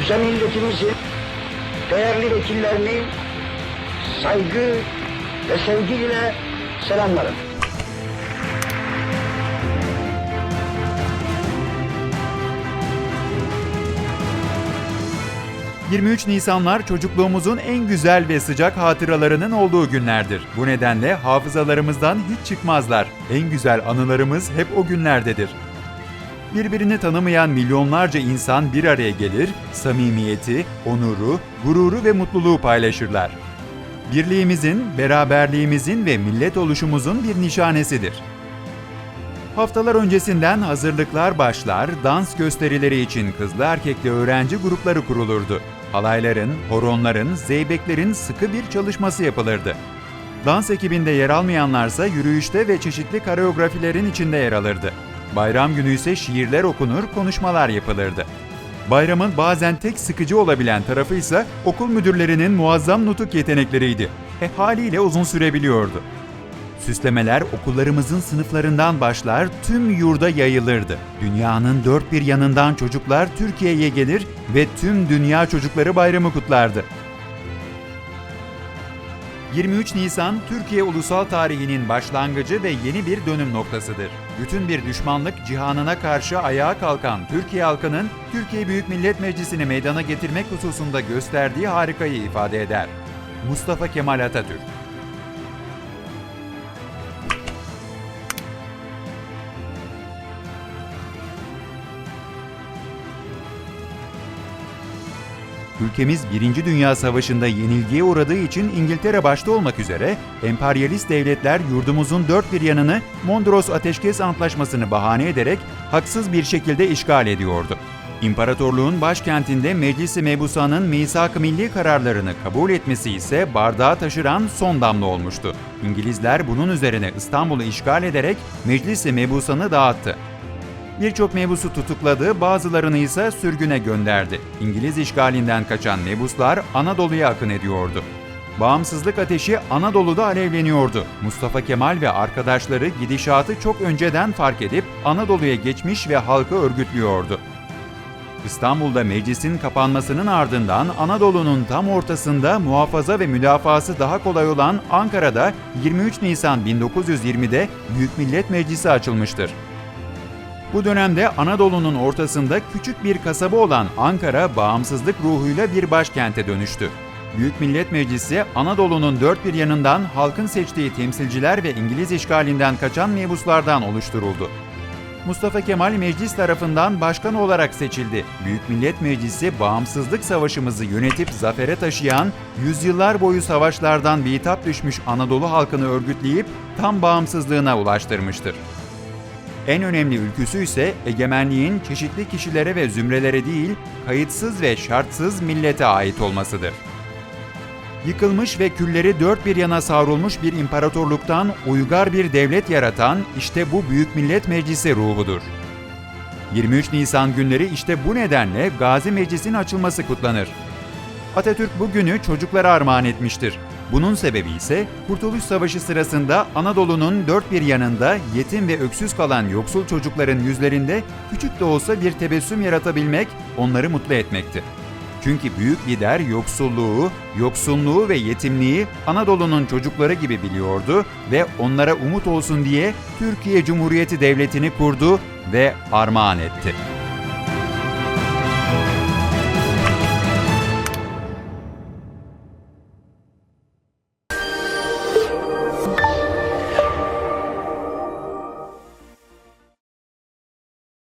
güzel milletimizin değerli vekillerini saygı ve sevgiyle selamlarım. 23 Nisanlar çocukluğumuzun en güzel ve sıcak hatıralarının olduğu günlerdir. Bu nedenle hafızalarımızdan hiç çıkmazlar. En güzel anılarımız hep o günlerdedir. Birbirini tanımayan milyonlarca insan bir araya gelir, samimiyeti, onuru, gururu ve mutluluğu paylaşırlar. Birliğimizin, beraberliğimizin ve millet oluşumuzun bir nişanesidir. Haftalar öncesinden hazırlıklar başlar, dans gösterileri için kızlı erkekli öğrenci grupları kurulurdu. Halayların, horonların, zeybeklerin sıkı bir çalışması yapılırdı. Dans ekibinde yer almayanlarsa yürüyüşte ve çeşitli koreografilerin içinde yer alırdı. Bayram günü ise şiirler okunur, konuşmalar yapılırdı. Bayramın bazen tek sıkıcı olabilen tarafı ise okul müdürlerinin muazzam nutuk yetenekleriydi. E haliyle uzun sürebiliyordu. Süslemeler okullarımızın sınıflarından başlar, tüm yurda yayılırdı. Dünyanın dört bir yanından çocuklar Türkiye'ye gelir ve tüm dünya çocukları bayramı kutlardı. 23 Nisan Türkiye ulusal tarihinin başlangıcı ve yeni bir dönüm noktasıdır. Bütün bir düşmanlık cihanına karşı ayağa kalkan Türkiye halkının Türkiye Büyük Millet Meclisi'ni meydana getirmek hususunda gösterdiği harikayı ifade eder. Mustafa Kemal Atatürk Ülkemiz 1. Dünya Savaşı'nda yenilgiye uğradığı için İngiltere başta olmak üzere emperyalist devletler yurdumuzun dört bir yanını Mondros Ateşkes Antlaşması'nı bahane ederek haksız bir şekilde işgal ediyordu. İmparatorluğun başkentinde Meclis-i Mebusa'nın misak-ı milli kararlarını kabul etmesi ise bardağı taşıran son damla olmuştu. İngilizler bunun üzerine İstanbul'u işgal ederek Meclis-i Mebusa'nı dağıttı. Birçok mebusu tutukladı, bazılarını ise sürgüne gönderdi. İngiliz işgalinden kaçan mebuslar Anadolu'ya akın ediyordu. Bağımsızlık ateşi Anadolu'da alevleniyordu. Mustafa Kemal ve arkadaşları gidişatı çok önceden fark edip Anadolu'ya geçmiş ve halkı örgütlüyordu. İstanbul'da meclisin kapanmasının ardından Anadolu'nun tam ortasında muhafaza ve müdafası daha kolay olan Ankara'da 23 Nisan 1920'de Büyük Millet Meclisi açılmıştır. Bu dönemde Anadolu'nun ortasında küçük bir kasaba olan Ankara bağımsızlık ruhuyla bir başkente dönüştü. Büyük Millet Meclisi Anadolu'nun dört bir yanından halkın seçtiği temsilciler ve İngiliz işgalinden kaçan mebuslardan oluşturuldu. Mustafa Kemal meclis tarafından başkan olarak seçildi. Büyük Millet Meclisi bağımsızlık savaşımızı yönetip zafere taşıyan, yüzyıllar boyu savaşlardan bitap düşmüş Anadolu halkını örgütleyip tam bağımsızlığına ulaştırmıştır. En önemli ülküsü ise egemenliğin çeşitli kişilere ve zümrelere değil, kayıtsız ve şartsız millete ait olmasıdır. Yıkılmış ve külleri dört bir yana savrulmuş bir imparatorluktan uygar bir devlet yaratan işte bu Büyük Millet Meclisi ruhudur. 23 Nisan günleri işte bu nedenle Gazi Meclis'in açılması kutlanır. Atatürk bu günü çocuklara armağan etmiştir. Bunun sebebi ise Kurtuluş Savaşı sırasında Anadolu'nun dört bir yanında yetim ve öksüz kalan yoksul çocukların yüzlerinde küçük de olsa bir tebessüm yaratabilmek, onları mutlu etmekti. Çünkü büyük lider yoksulluğu, yoksunluğu ve yetimliği Anadolu'nun çocukları gibi biliyordu ve onlara umut olsun diye Türkiye Cumhuriyeti Devleti'ni kurdu ve armağan etti.